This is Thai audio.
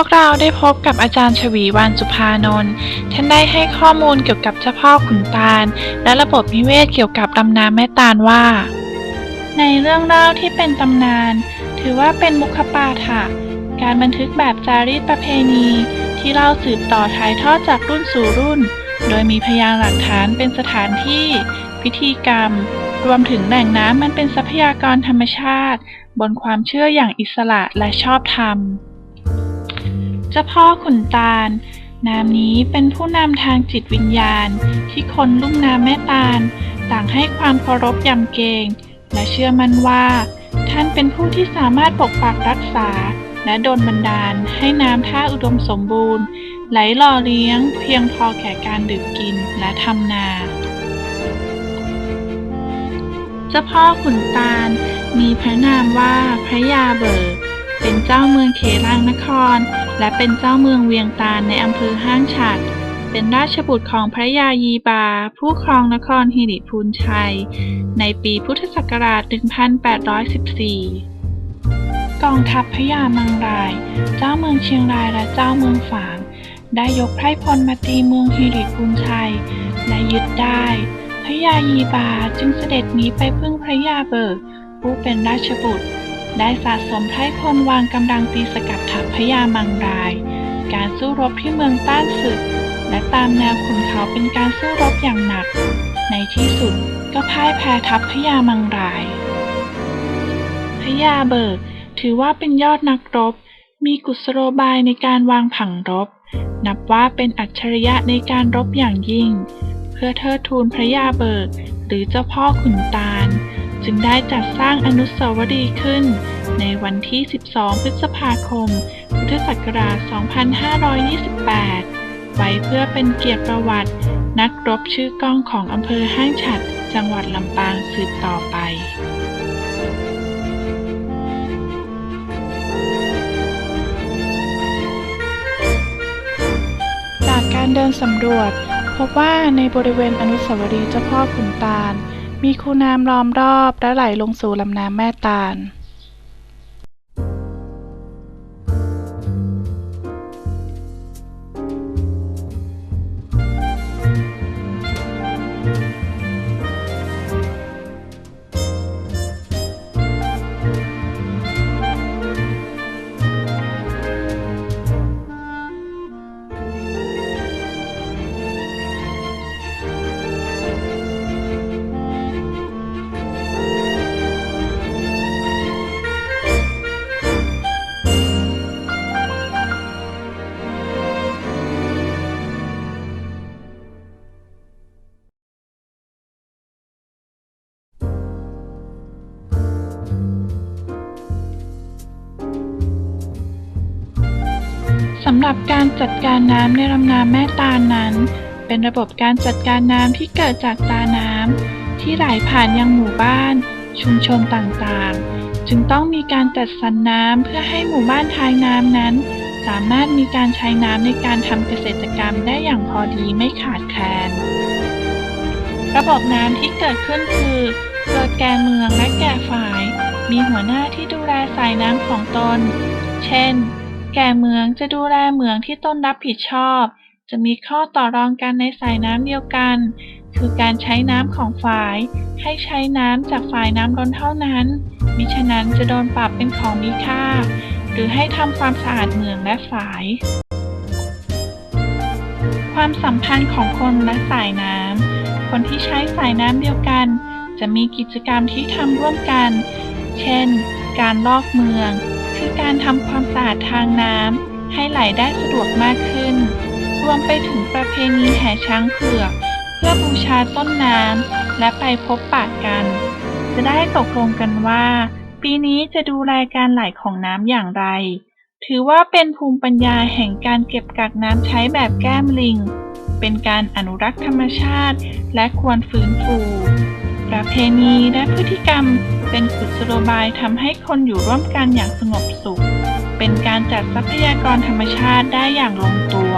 วกเราได้พบกับอาจารย์ชวีวันสุภานนท์ท่านได้ให้ข้อมูลเกี่ยวกับเจ้าพ่อขุนตาล และระบบนิเวศเกี่ยวกับลำน้ำแม่ตาลว่า ในเรื่องเล่าที่เป็นตำนาน ถือว่าเป็นมุขปาฐะการบันทึกแบบจารีตประเพณี ที่เล่าสืบต่อถ่ายทอดจากรุ่นสู่รุ่น โดยมีพยานหลักฐานเป็นสถานที่ พิธีกรรม รวมถึงแหล่งน้ำมันเป็นทรัพยากรธรรมชาติ บนความเชื่ออย่างอิสระและชอบธรรม จ้าพ่อขุนตาล นามนี้เป็นผู้นำทางจิตวิญญาณ ที่คนลุ่มน้ำแม่ตาล ต่างให้ความเคารพยำเกรงและเชื่อมั่นว่า ท่านเป็นผู้ที่สามารถปกปักรักษา และดลบันดาลให้น้ำท่าอุดมสมบูรณ์ ไหลหล่อเลี้ยง เพียงพอแก่การดื่มกินและทำนาเจ้าพ่อขุนตาล มีพระนามว่าพระยาเบิกเป็นเจ้าเมืองเขลางนคร และเป็นเจ้าเมืองเวียงตาลในอำเภอห้างฉัตรเป็นราชบุตรของพระยายีบา ผู้ครองนครฮิริพูนชัย ในปีพุทธศักราช 1814 กองทัพพระยามังราย เจ้าเมืองเชียงรายและเจ้าเมืองฝาง ได้ยกไพร่พลมาตีเมืองฮิริพูนชัย และยึดได้ พระยายีบาจึงเสด็จหนีไปพึ่งพระยาเบิกผู้เป็นราชบุตร ได้สะสมไพ่พลวางกำลังตีสกัดทัพพญามังราย การสู้รบที่เมืองต้านศึก และตามแนวขุนเขาเป็นการสู้รบอย่างหนัก ในที่สุดก็พ่ายแพ้ทัพพญามังราย พญาเบิกถือว่าเป็นยอดนักรบ มีกุศโลบายในการวางผังรบ นับว่าเป็นอัจฉริยะในการรบอย่างยิ่ง เพื่อเทิดทูนพระยาเบิก หรือเจ้าพ่อขุนตาล จึงได้จัดสร้างอนุสาวรีย์ขึ้น ในวันที่ 12 พฤษภาคม พุทธศักราช 2528 ไว้เพื่อเป็นเกียรติประวัติ นักรบชื่อก้องของอำเภอห้างฉัตรจังหวัดลำปางสืบต่อไปจากการเดินสำรวจ พบว่าในบริเวณอนุสาวรีย์เจ้าพ่อขุนตาล มีคูน้ำล้อมรอบและไหลลงสู่ลำน้ำแม่ตาลำหรับการจัดการน้ำในลำน้ำแม่ตาลนั้น เป็นระบบการจัดการน้ำที่เกิดจากตาน้ำที่ไหลผ่านยังหมู่บ้าน ชุมชนต่างๆ จึงต้องมีการจัดสรรน้ำเพื่อให้หมู่บ้านท้ายน้ำนั้น สามารถมีการใช้น้ำในการทำเกษตรกรรมได้อย่างพอดีไม่ขาดแคลน ระบบน้ำที่เกิดขึ้นคือเกิดแก่เมืองและแก่ฝ่าย มีหัวหน้าที่ดูแลสายน้ำของตน เช่น แก่เหมืองจะดูแลเหมืองที่ตนรับผิดชอบ จะมีข้อต่อรองกันในสายน้ำเดียวกัน คือการใช้น้ำของฝ่าย ให้ใช้น้ำจากฝ่ายน้ำล้นเท่านั้น มิฉะนั้นจะโดนปรับเป็นของมีค่า หรือให้ทำความสะอาดเหมืองและฝ่าย ความสัมพันธ์ของคนและสายน้ำ คนที่ใช้สายน้ำเดียวกัน จะมีกิจกรรมที่ทำร่วมกัน เช่น การลอกเมือง คือการทำความสะอาดทางน้ำให้ไหลได้สะดวกมากขึ้น รวมไปถึงประเพณีแห่ช้างเผือก เพื่อบูชาต้นน้ำและไปพบปะกัน จะได้ตกลงกันว่า ปีนี้จะดูแลการไหลของน้ำอย่างไร ถือว่าเป็นภูมิปัญญาแห่งการเก็บกักน้ำใช้แบบแก้มลิง เป็นการอนุรักษ์ธรรมชาติและควรฟื้นฟู ประเพณีและพฤติกรรม เป็นกุศโลบายทำให้คนอยู่ร่วมกันอย่างสงบสุข เป็นการจัดทรัพยากรธรรมชาติได้อย่างลงตัว